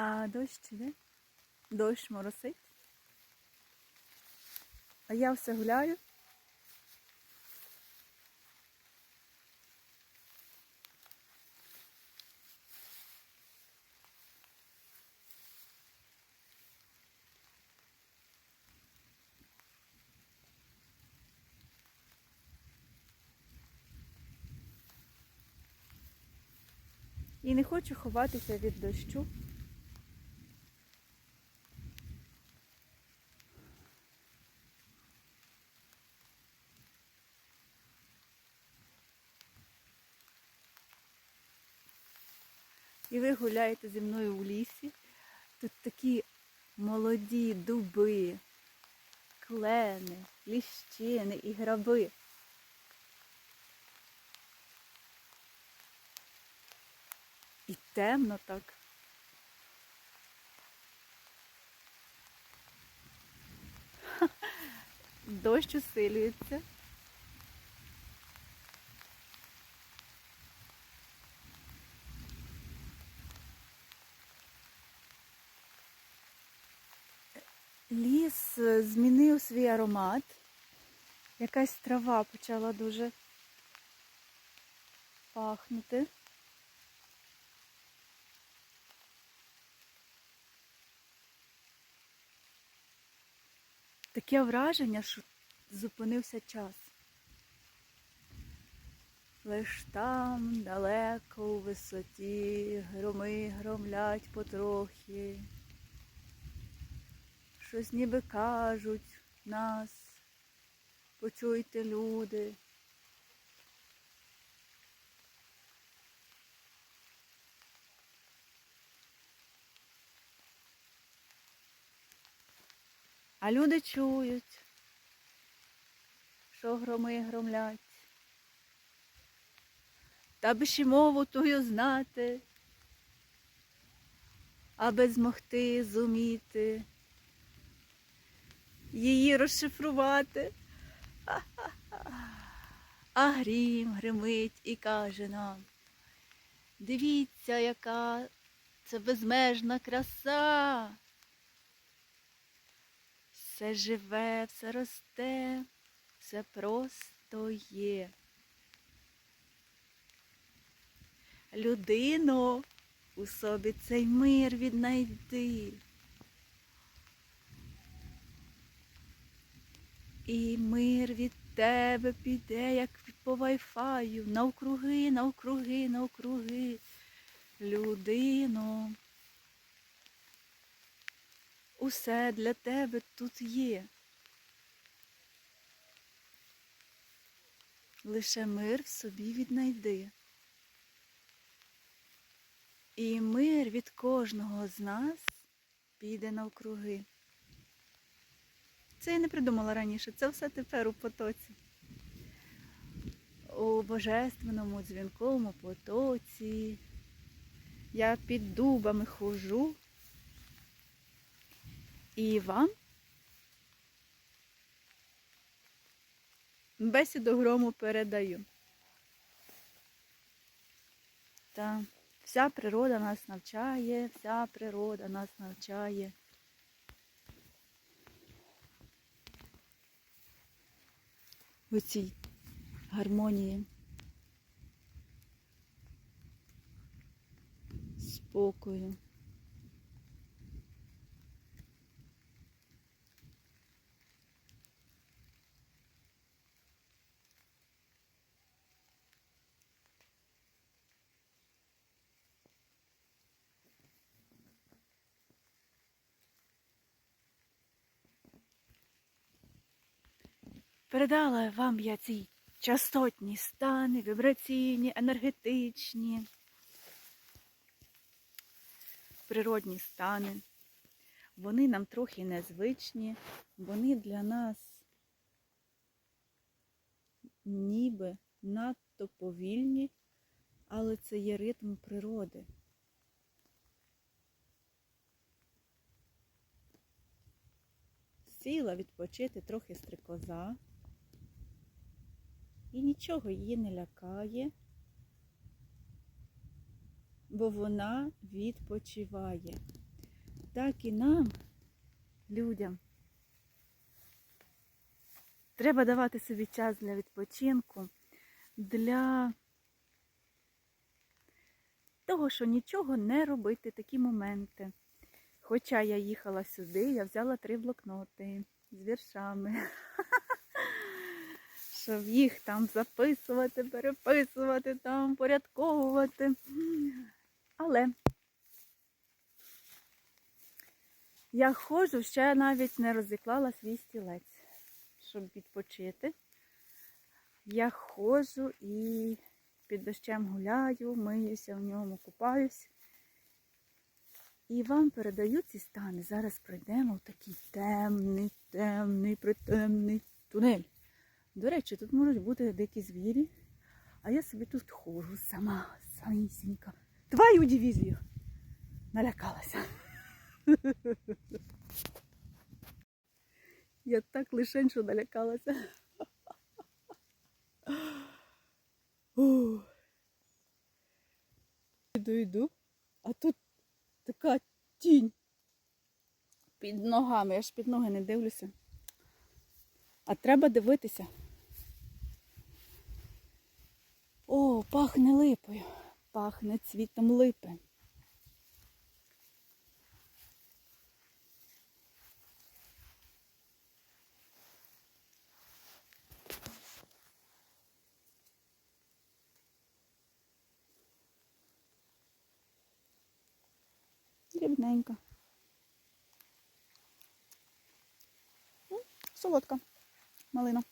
А дощ іде? Дощ моросить. А я все гуляю. І не хочу ховатися від дощу. І ви гуляєте зі мною у лісі. Тут такі молоді дуби, клени, ліщини і граби. І темно так. Дощ усилюється. Ліс е, змінив свій аромат. Якась трава почала дуже пахнути. Таке враження, що зупинився час. Лиш там, далеко у висоті, громи громлять потрохи. Щось ніби кажуть нас, почуйте люди. А люди чують, що громи громлять. Та би ще мову тую знати, аби змогти зуміти її розшифрувати. А грім гримить і каже нам, дивіться, яка це безмежна краса. Все живе, все росте, все просто є. Людино, у собі цей мир віднайди. І мир від тебе піде, як по вайфаю, навкруги, навкруги, навкруги. Людино. Усе для тебе тут є. Лише мир в собі віднайди. І мир від кожного з нас піде навкруги. Це я не придумала раніше, це все тепер у потоці. У божественному дзвінковому потоці. Я під дубами хожу. І вам бесіду грому передаю. Та вся природа нас навчає, вся природа нас навчає. У цій гармонії. Спокою. Передала вам я ці частотні стани, вібраційні, енергетичні, природні стани. Вони нам трохи незвичні, вони для нас ніби надто повільні, але це є ритм природи. Сіла відпочити трохи стрикоза. І нічого її не лякає, бо вона відпочиває. так і нам, людям. Треба давати собі час для відпочинку, для того, що нічого не робити такі моменти. Хоча я їхала сюди, я взяла три блокноти з віршами, щоб їх там записувати, переписувати, там порядковувати. Але я ходжу, ще навіть не розіклала свій стілець, щоб відпочити. Я ходжу і під дощем гуляю, миюся в ньому, купаюсь. І вам передаю ці стани. Зараз пройдемо в такий темний, темний, притемний тунель. До речі, тут можуть бути дикі звірі, а я собі тут ходжу сама, самісінька. Твою дивізію! Налякалася. Я так лишень, що налякалася. Іду, йду, а тут така тінь під ногами. Я ж під ноги не дивлюся. А треба дивитися. Пахне липою. Пахне цвітом липи. Дрібненька. Солодка малина.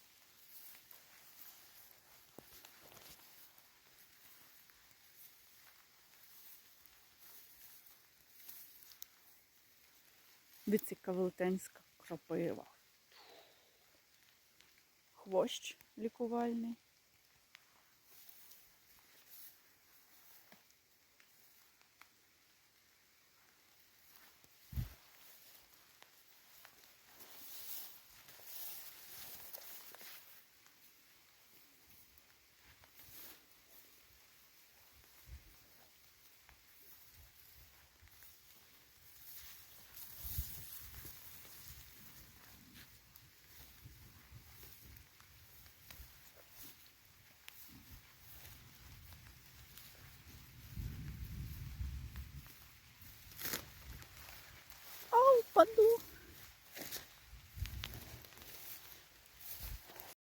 Дивіться, велетенська крапива. Хвощ лікувальний.